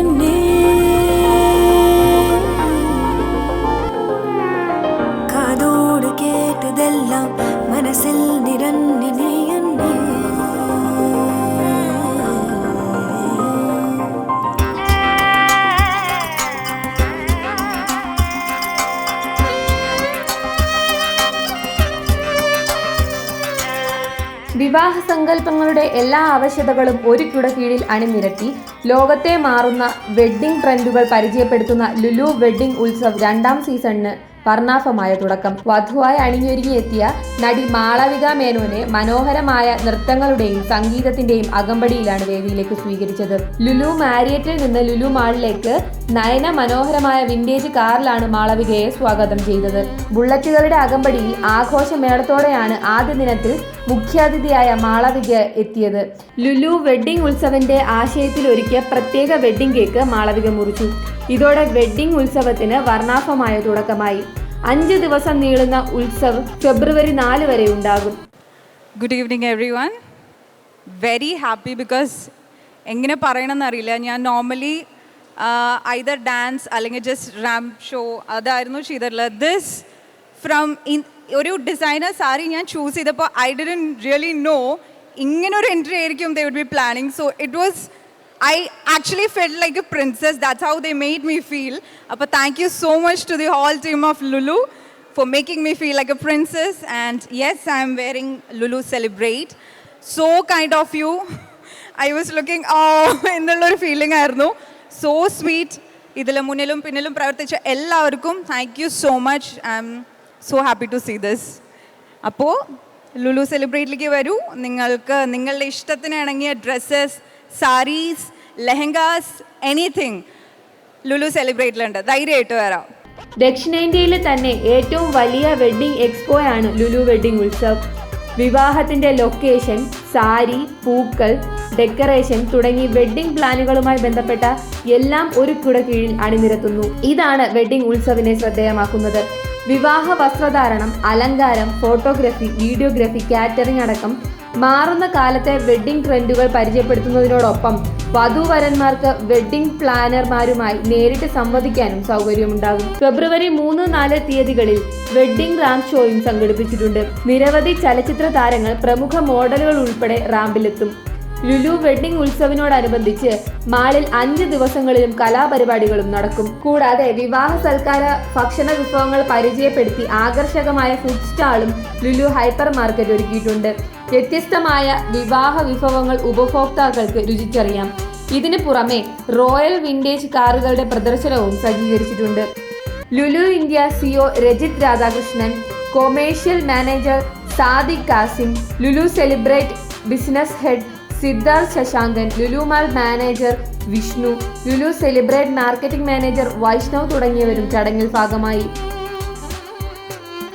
തന്നെ കാതോട് കേട്ടതെല്ലാം മനസ്സിൽ നിരഞ്ഞ നീ വിവാഹ സങ്കല്പങ്ങളുടെ എല്ലാ ആവശ്യതകളും ഒരു കുട കീഴിൽ അണിനിരത്തി ലോകത്തെ മാറുന്ന വെഡ്ഡിംഗ് ട്രെൻഡുകൾ പരിചയപ്പെടുത്തുന്ന ലുലു വെഡ്ഡിംഗ് ഉത്സവ് രണ്ടാം സീസണിന് വർണാഭമായ തുടക്കം. വധുവായി അണിഞ്ഞൊരുങ്ങിയെത്തിയ നടി മാളവിക മേനോനെ മനോഹരമായ നൃത്തങ്ങളുടെയും സംഗീതത്തിന്റെയും അകമ്പടിയിലാണ് വേദിയിലേക്ക് സ്വീകരിച്ചത്. ലുലു മാരിയറ്റിൽ നിന്ന് ലുലു മാളിലേക്ക് നയന മനോഹരമായ വിന്റേജ് കാറിലാണ് മാളവികയെ സ്വാഗതം ചെയ്തത്. ബുള്ളറ്റുകളുടെ അകമ്പടിയിൽ ആഘോഷമേളത്തോടെയാണ് ആദ്യ ദിനത്തിൽ മുഖ്യാതിഥിയായ മാളവിക എത്തിയത്. ലുലു വെഡ്ഡിംഗ് ഉത്സവന്റെ ആശയത്തിൽ ഒരുക്കിയ പ്രത്യേക വെഡ്ഡിംഗ് കേക്ക് മാളവിക മുറിച്ചു. ഇതോടെ വെഡ്ഡിംഗ് ഉത്സവത്തിന് വർണാഭമായ തുടക്കമായി. അഞ്ച് ദിവസം നീളുന്ന ഉത്സവ് ഫെബ്രുവരി നാല് വരെ ഉണ്ടാകും. Good evening everyone very happy because എങ്ങനെ പറയണമെന്നറിയില്ല. ഞാൻ normally ഐദർ ഡാൻസ് അല്ലെങ്കിൽ ജസ്റ്റ് റാമ്പ് ഷോ അതായിരുന്നു ചെയ്തിട്ടുള്ളത് ദിസ് ഫ്രം ഇൻ ഒരു ഡിസൈനർ സാരി ഞാൻ ചൂസ് ചെയ്തപ്പോൾ ഐ ഡിഡൻ റിയലി നോ ഇങ്ങനെ ഒരു എൻട്രി ആയിരിക്കും they would be planning so it was I actually felt like a princess that's how they made me feel അപ്പോൾ thank you so much to the whole team of Lulu for making me feel like a princess. And yes, I'm wearing Lulu Celebrate. So kind of you. I was looking, oh, എന്നുള്ളൊരു feeling ആയിരുന്നു So sweet ഇതിൽ മുന്നിലും പിന്നിലും പ്രവർത്തിച്ച എല്ലാവർക്കും thank you so much I'm so happy to see this അപ്പോൾ ലുലു സെലിബ്രേറ്റിലേക്ക് വരൂ. നിങ്ങൾക്ക് നിങ്ങളുടെ ഇഷ്ടത്തിന് ഇണങ്ങിയ ഡ്രസ്സസ് സാരീസ് ലെഹങ്കാസ് എനിത്തിങ് ലുലു സെലിബ്രേറ്റിലുണ്ട് ധൈര്യമായിട്ട് വരാം. ദക്ഷിണേന്ത്യയിലെ തന്നെ ഏറ്റവും വലിയ വെഡ്ഡിംഗ് എക്സ്പോയാണ് ലുലു വെഡ്ഡിംഗ് ഉത്സവ്. വിവാഹത്തിന്റെ ലൊക്കേഷൻ സാരി പൂക്കൾ ഡെക്കറേഷൻ തുടങ്ങി വെഡ്ഡിംഗ് പ്ലാനുകളുമായി ബന്ധപ്പെട്ട എല്ലാം ഒരു കുട കീഴിൽ അണിനിരത്തുന്നു. ഇതാണ് വെഡ്ഡിംഗ് ഉത്സവിനെ ശ്രദ്ധേയമാക്കുന്നത്. വിവാഹ വസ്ത്രധാരണം അലങ്കാരം ഫോട്ടോഗ്രാഫി വീഡിയോഗ്രഫി കാറ്ററിംഗ് അടക്കം മാറുന്ന കാലത്തെ വെഡ്ഡിംഗ് ട്രെൻഡുകൾ പരിചയപ്പെടുത്തുന്നതിനോടൊപ്പം വധുവരന്മാർക്ക് വെഡ്ഡിംഗ് പ്ലാനർമാരുമായി നേരിട്ട് സംവദിക്കാനും സൗകര്യമുണ്ടാകും. ഫെബ്രുവരി മൂന്ന് നാല് തീയതികളിൽ വെഡ്ഡിംഗ് റാംപ് ഷോയും സംഘടിപ്പിച്ചിട്ടുണ്ട്. നിരവധി ചലച്ചിത്ര താരങ്ങൾ പ്രമുഖ മോഡലുകൾ ഉൾപ്പെടെ റാമ്പിലെത്തും. ലുലു വെഡ്ഡിംഗ് ഉത്സവിനോടനുബന്ധിച്ച് മാളിൽ അഞ്ച് ദിവസങ്ങളിലും കലാപരിപാടികളും നടക്കും. കൂടാതെ വിവാഹ സൽക്കാര ഭക്ഷണ വിഭവങ്ങൾ പരിചയപ്പെടുത്തി ആകർഷകമായ ഫുഡ് സ്റ്റാളും ലുലു ഹൈപ്പർ മാർക്കറ്റ് ഒരുക്കിയിട്ടുണ്ട്. വ്യത്യസ്തമായ വിവാഹ വിഭവങ്ങൾ ഉപഭോക്താക്കൾക്ക് രുചിച്ചറിയാം ഇതിനു പുറമെ റോയൽ വിന്റേജ് കാറുകളുടെ പ്രദർശനവും സജ്ജീകരിച്ചിട്ടുണ്ട്. Lulu India CEO Rajith Radhakrishnan commercial manager Sadiq Kasim Lulu celebrate business head Siddharth Sasankan Lulu mall manager Vishnu Lulu celebrate marketing manager Vaishnav തുടങ്ങിയവരും ചടങ്ങിൽ ഭാഗമായി.